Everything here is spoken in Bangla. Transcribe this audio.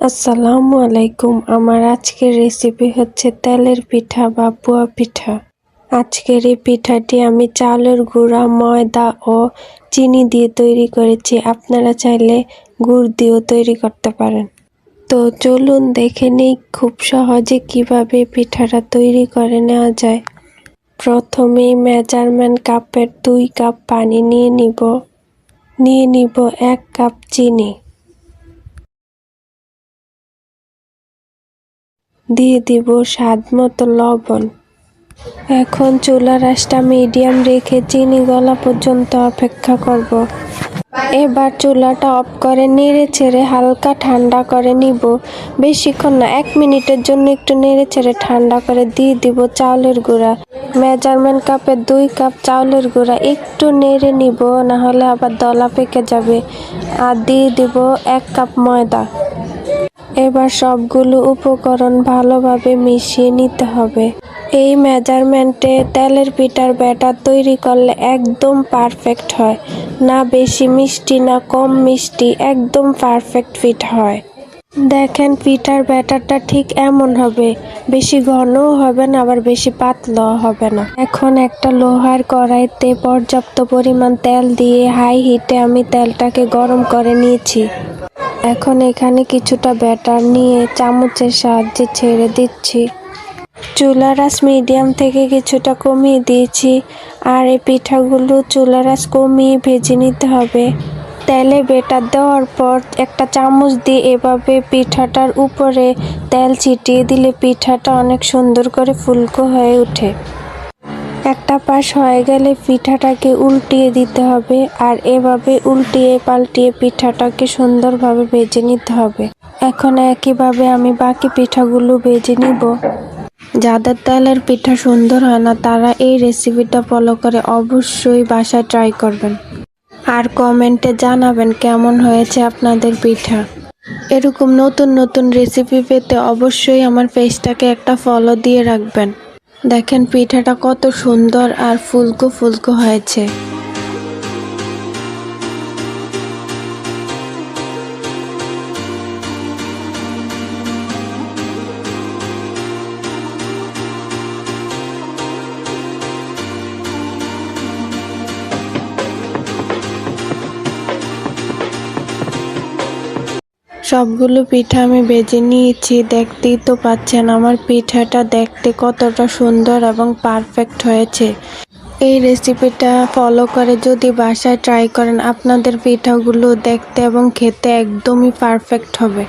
আসসালামু আলাইকুম। আমার আজকের রেসিপি হচ্ছে তেলের পিঠা বা পুয়া পিঠা। আজকের এই পিঠাটি আমি চালের গুঁড়া, ময়দা ও চিনি দিয়ে তৈরি করেছি। আপনারা চাইলে গুড় দিয়েও তৈরি করতে পারেন। তো চলুন দেখে নিই খুব সহজে কীভাবে পিঠাটা তৈরি করে নেওয়া যায়। প্রথমেই মেজারমেন্ট কাপের দুই কাপ পানি নিয়ে নিব। নিয়ে নিব এক কাপ চিনি। দিয়ে দিব স্বাদ মতো লবণ। এখন চুলার আঁচটা মিডিয়াম রেখে চিনি গলা পর্যন্ত অপেক্ষা করব। এবার চুলাটা অফ করে নেড়ে ছেড়ে হালকা ঠান্ডা করে নিব। বেশিক্ষণ না, এক মিনিটের জন্য একটু নেড়ে ছেড়ে ঠান্ডা করে দিয়ে দিব চাউলের গুঁড়া। মেজারমেন্ট কাপে দুই কাপ চাউলের গুঁড়া একটু নেড়ে নিব না হলে আবার দলা পেকে যাবে। আর দিয়ে দিব এক কাপ ময়দা। এবার সবগুলো উপকরণ ভালোভাবে মিশিয়ে নিতে হবে। এই মেজারমেন্টে তেলের পিঠার ব্যাটার তৈরি করলে একদম পারফেক্ট হয়। না বেশি মিষ্টি, না কম মিষ্টি, একদম পারফেক্ট ফিট হয়। দেখেন, পিঠার ব্যাটারটা ঠিক এমন হবে। বেশি ঘনও হবে না, আবার বেশি পাতলাও হবে না। এখন একটা লোহার কড়াইতে পর্যাপ্ত পরিমাণ তেল দিয়ে হাই হিটে আমি তেলটাকে গরম করে নিয়েছি। এখন এখানে কিছুটা ব্যাটার নিয়ে চামচের সাহায্যে ছেড়ে দিচ্ছি। চুলার আঁচ মিডিয়াম থেকে কিছুটা কমিয়ে দিয়েছি আর এই পিঠাগুলো চুলার আঁচ কমিয়ে ভেজে নিতে হবে। তেলে বেটার দেওয়ার পর একটা চামচ দিয়ে এভাবে পিঠাটার উপরে তেল ছিটিয়ে দিলে পিঠাটা অনেক সুন্দর করে ফুলকো হয়ে ওঠে। একটা পাশ হয়ে গেলে পিঠাটাকে উল্টিয়ে দিতে হবে আর এভাবে উল্টিয়ে পাল্টিয়ে পিঠাটাকে সুন্দরভাবে ভেজে নিতে হবে। এখন একইভাবে আমি বাকি পিঠাগুলো ভেজে নিব। যাদের তেলের পিঠা সুন্দর হয় না, তারা এই রেসিপিটা ফলো করে অবশ্যই বাসায় ট্রাই করবেন। আর কমেন্টে জানাবেন কেমন হয়েছে আপনাদের পিঠা। এরকম নতুন নতুন রেসিপি পেতে অবশ্যই আমার পেজটাকে একটা ফলো দিয়ে রাখবেন। দেখেন পিঠাটা কত সুন্দর আর ফুলকো ফুলকো হয়েছে। সবগুলো পিঠা আমি বেজে নিয়েছি, দেখতেই তো পাচ্ছেন আমার পিঠাটা দেখতে কতটা সুন্দর এবং পারফেক্ট হয়েছে। এই রেসিপিটা ফলো করে যদি বাসায় ট্রাই করেন, আপনাদের পিঠাগুলো দেখতে এবং খেতে একদমই পারফেক্ট হবে।